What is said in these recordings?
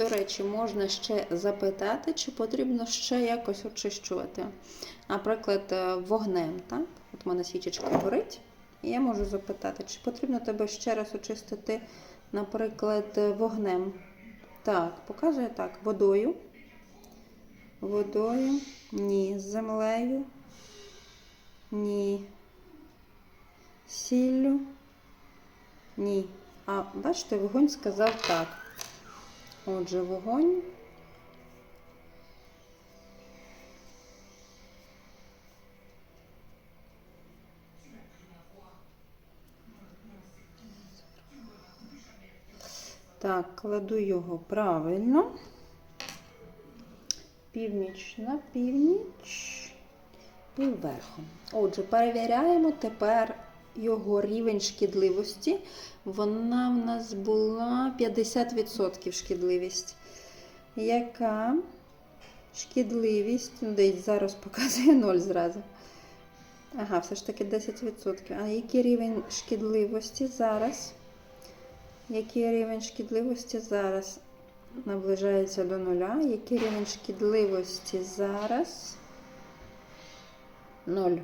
до речі, можна ще запитати, чи потрібно ще якось очищувати. Наприклад, е, вогнем. Так? От у мене свічечка горить, і я можу запитати, чи потрібно тебе ще раз очистити, наприклад, вогнем. Так, показує так, водою. Водою, ні, з землею, ні, сіллю, ні. А бачите, вогонь сказав так. Отже, вогонь. Так, кладу його правильно. Північ на північ і вверху. Отже, перевіряємо тепер його рівень шкідливості. Вона в нас була 50% шкідливість. Яка шкідливість? Ну, десь зараз показує 0 зразу. Ага, все ж таки 10%. А який рівень шкідливості зараз? Який рівень шкідливості зараз? Наближається до нуля. Який рівень шкідливості зараз? Ноль.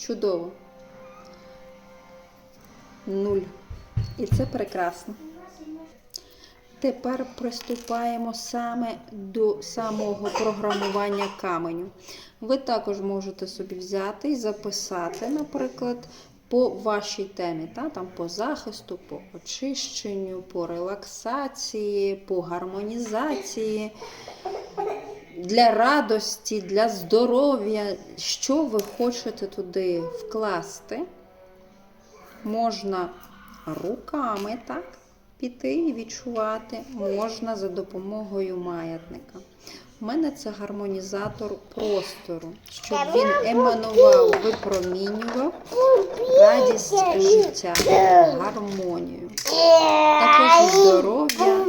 Чудово. Нуль. І це прекрасно. Тепер приступаємо саме до самого програмування каменю. Ви також можете собі взяти і записати, наприклад, по вашій темі, та? там по захисту, по очищенню, по релаксації, по гармонізації, для радості, для здоров'я, що ви хочете туди вкласти. Можна руками так, піти і відчувати, можна за допомогою маятника. У мене це гармонізатор простору, щоб він еманував, випромінював радість життя, гармонію, також і здоров'я,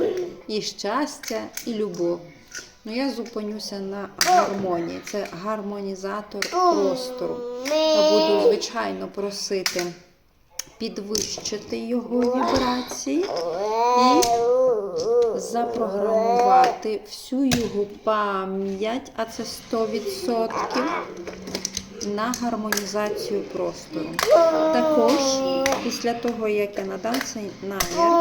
і щастя, і любов. Ну, я зупинюся на гармонії. Це гармонізатор простору. Я буду, звичайно, просити підвищити його вібрації і запрограмувати всю його пам'ять, а це 100% на гармонізацію простору. Також, після того, як я надам цей намір,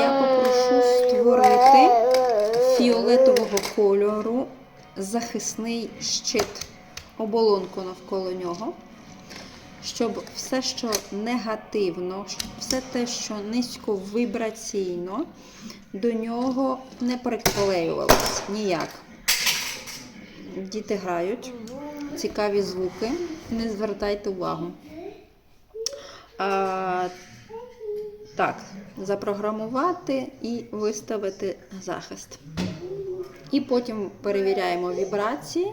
я попрошу створити фіолетового кольору захисний щит, оболонку навколо нього щоб все, що негативно, все те, що низьковибраційно, до нього не приклеювалось ніяк. Діти грають, цікаві звуки, не звертайте увагу. Так, запрограмувати і виставити захист. І потім перевіряємо вібрації.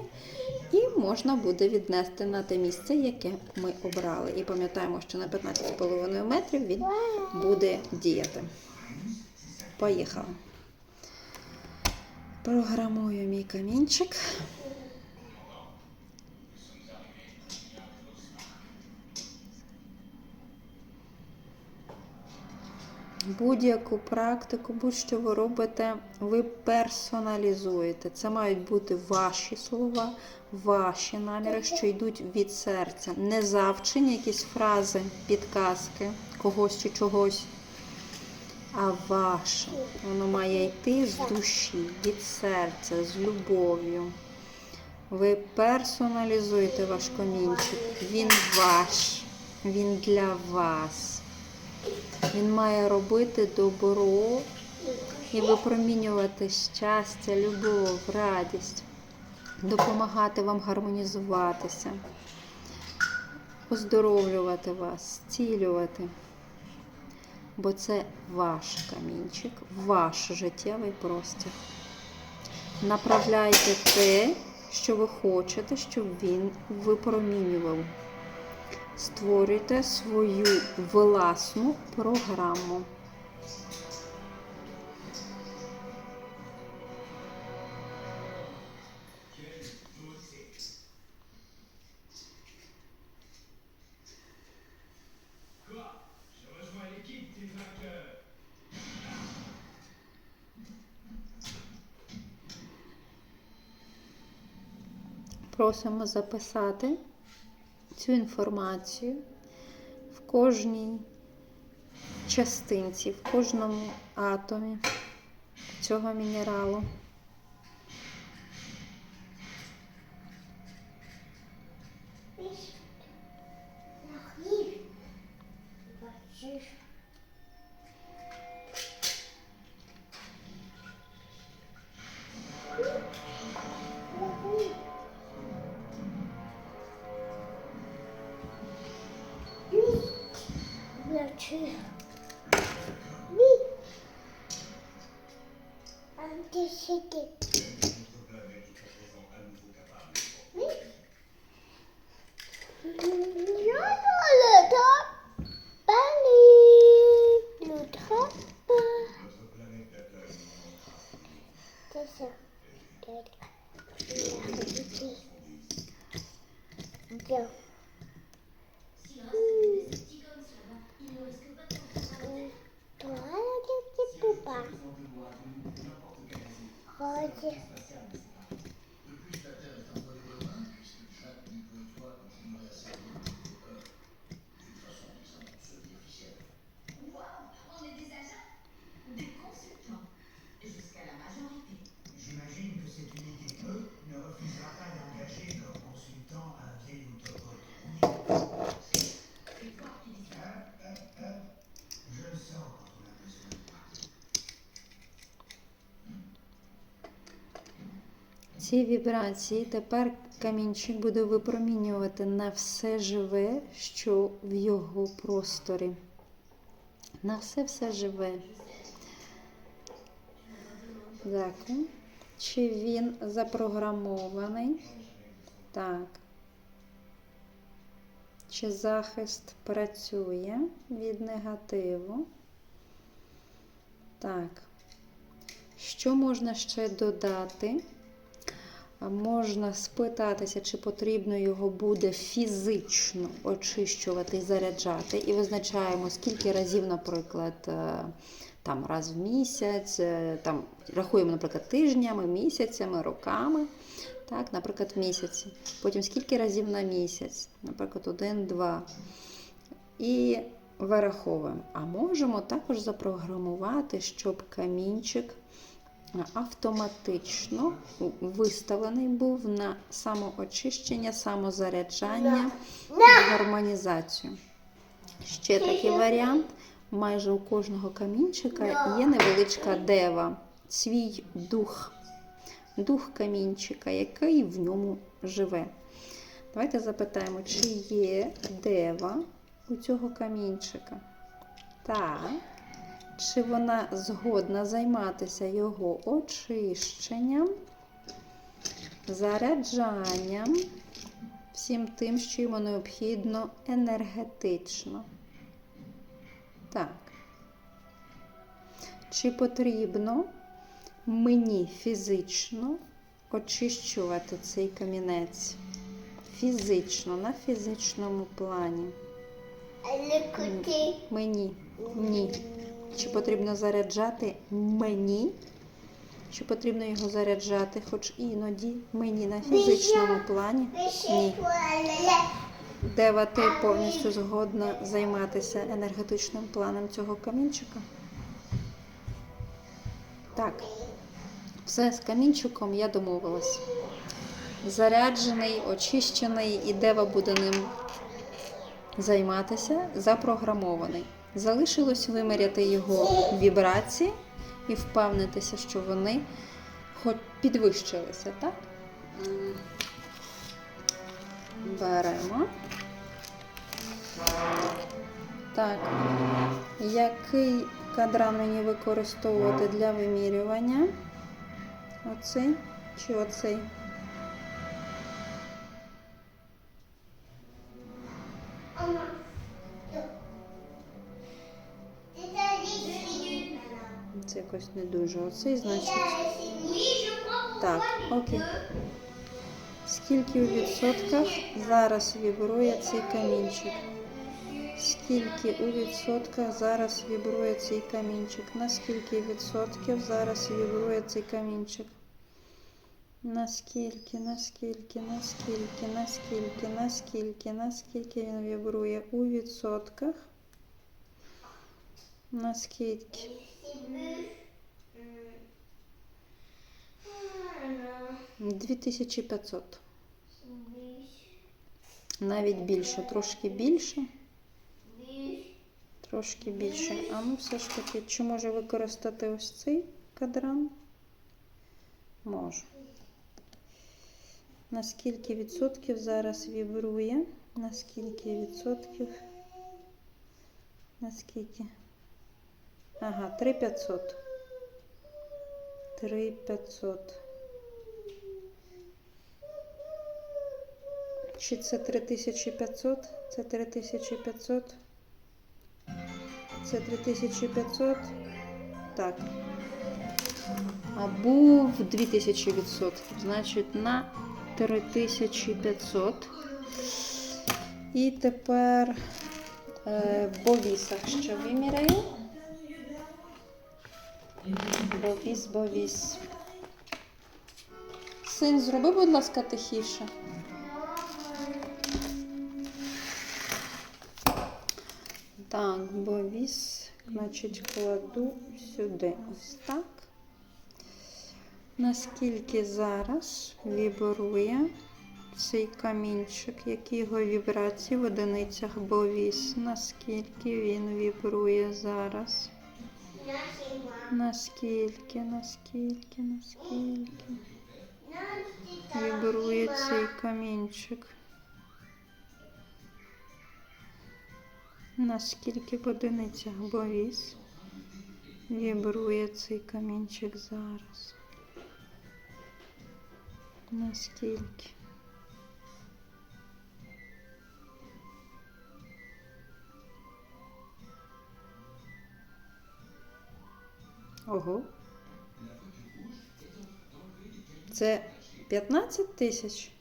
І можна буде віднести на те місце, яке ми обрали. І пам'ятаємо, що на 15,5 метрів він буде діяти. Поїхали. Програмую мій камінчик. Будь-яку практику, будь-що ви робите, ви персоналізуєте. Це мають бути ваші слова, ваші наміри, що йдуть від серця. Не завчені якісь фрази, підказки когось чи чогось, а ваше. Воно має йти з душі, від серця, з любов'ю. Ви персоналізуєте ваш комінчик. Він ваш, він для вас. Він має робити добро і випромінювати щастя, любов, радість, допомагати вам гармонізуватися, оздоровлювати вас, зцілювати. Бо це ваш камінчик, ваш життєвий простір. Направляйте те, що ви хочете, щоб він випромінював створюйте свою власну програму. Просимо записати цю інформацію в кожній частинці, в кожному атомі цього мінералу. Je le sens quand on a besoin Ці вібрації тепер камінчик буде випромінювати на все живе, що в його просторі. На все все живе. Дякую. Чи він запрограмований? Так. Чи захист працює від негативу? Так. Що можна ще додати? Можна спитатися, чи потрібно його буде фізично очищувати і заряджати. І визначаємо, скільки разів, наприклад, е, там раз в місяць, е, там рахуємо, наприклад, тижнями, місяцями, роками. Так, наприклад, місяці. Потім скільки разів на місяць, наприклад, один, два. І вираховуємо. А можемо також запрограмувати, щоб камінчик автоматично виставлений був на самоочищення, самозаряджання і гармонізацію. Ще такий варіант. Майже у кожного камінчика є невеличка дева, свій дух, дух камінчика, який в ньому живе. Давайте запитаємо, чи є дева у цього камінчика. Так. Чи вона згодна займатися його очищенням, заряджанням, всім тим, що йому необхідно енергетично? Так. Чи потрібно мені фізично очищувати цей камінець? Фізично, на фізичному плані. Мені. Ні. Чи потрібно заряджати мені? Чи потрібно його заряджати, хоч іноді мені на фізичному плані? Ні. Дева, ти повністю згодна займатися енергетичним планом цього камінчика? Так. Все з камінчиком я домовилась. Заряджений, очищений, і дева буде ним займатися, запрограмований. Залишилось виміряти його вібрації і впевнитися, що вони хоч підвищилися, так? Беремо. Так, який кадран мені використовувати для вимірювання? Оцей чи оцей? Якось не дуже. Оцей, значить. Так, окей. Скільки у відсотках зараз вібрує цей камінчик? Скільки у відсотках зараз вібрує цей камінчик? На скільки відсотків зараз вібрує цей камінчик? Наскільки, наскільки, наскільки, наскільки, наскільки, наскільки він вібрує у відсотках? Наскільки? 2500. Навіть більше, трошки більше. Трошки більше. А ну все ж таки, чи може використати ось цей кадран? Можу. На скільки відсотків зараз вібрує? На скільки відсотків? На скільки? Ага, 3500. 3500. Чи це 3500? Це 3500. Це 3500. Так. А був 2000 відсотків. Значить, на 3500. І тепер е, в бовісах ще виміряю. Бовіс, бовіс. Син, зроби, будь ласка, тихіше. Так, бовіс, значить, кладу сюди ось так. Наскільки зараз вібрує цей камінчик, які його вібрації в одиницях бовіс? Наскільки він вібрує зараз? Наскільки, наскільки, наскільки вібрує цей камінчик? Наскільки в одиницях бовіс вібрує цей камінчик зараз? Наскільки? Ого. Це 15 тисяч?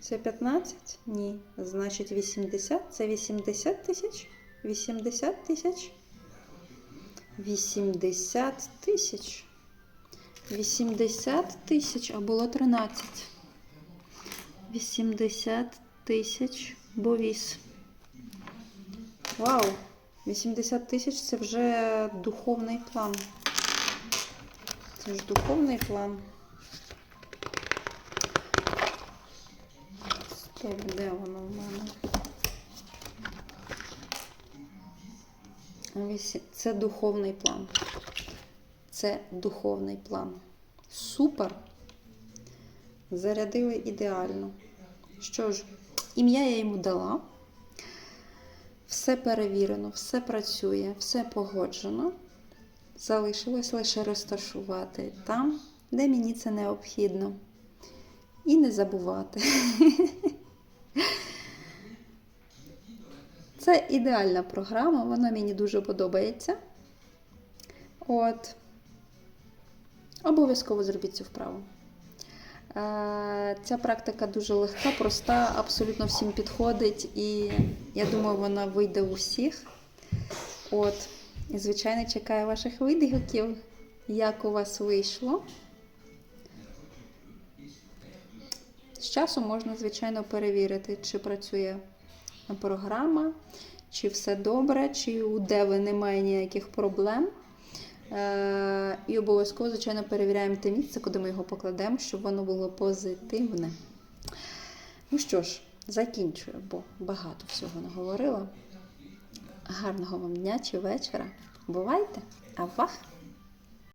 Це 15? Ні. Значить 80? Це 80 тисяч? 80 тисяч? 80 тисяч. 80 тисяч, а було 13. 80 тисяч бовіс. Вау! 80 тисяч це вже духовний план. Це ж духовний план. Стоп, де воно в мене? Це духовний план. Це духовний план. Супер. Зарядили ідеально. Що ж, ім'я я йому дала. Все перевірено, все працює, все погоджено. Залишилось лише розташувати там, де мені це необхідно. І не забувати. Це ідеальна програма, вона мені дуже подобається. От. Обов'язково зробіть цю вправу. Е, Ця практика дуже легка, проста, абсолютно всім підходить, і я думаю, вона вийде у всіх. От. І, звичайно, чекаю ваших відгуків, як у вас вийшло. З часом можна, звичайно, перевірити, чи працює програма, чи все добре, чи у Деви немає ніяких проблем. Е, І обов'язково, звичайно, перевіряємо те місце, куди ми його покладемо, щоб воно було позитивне. Ну що ж, закінчую, бо багато всього наговорила. Гарного вам дня чи вечора. Бувайте! Авах!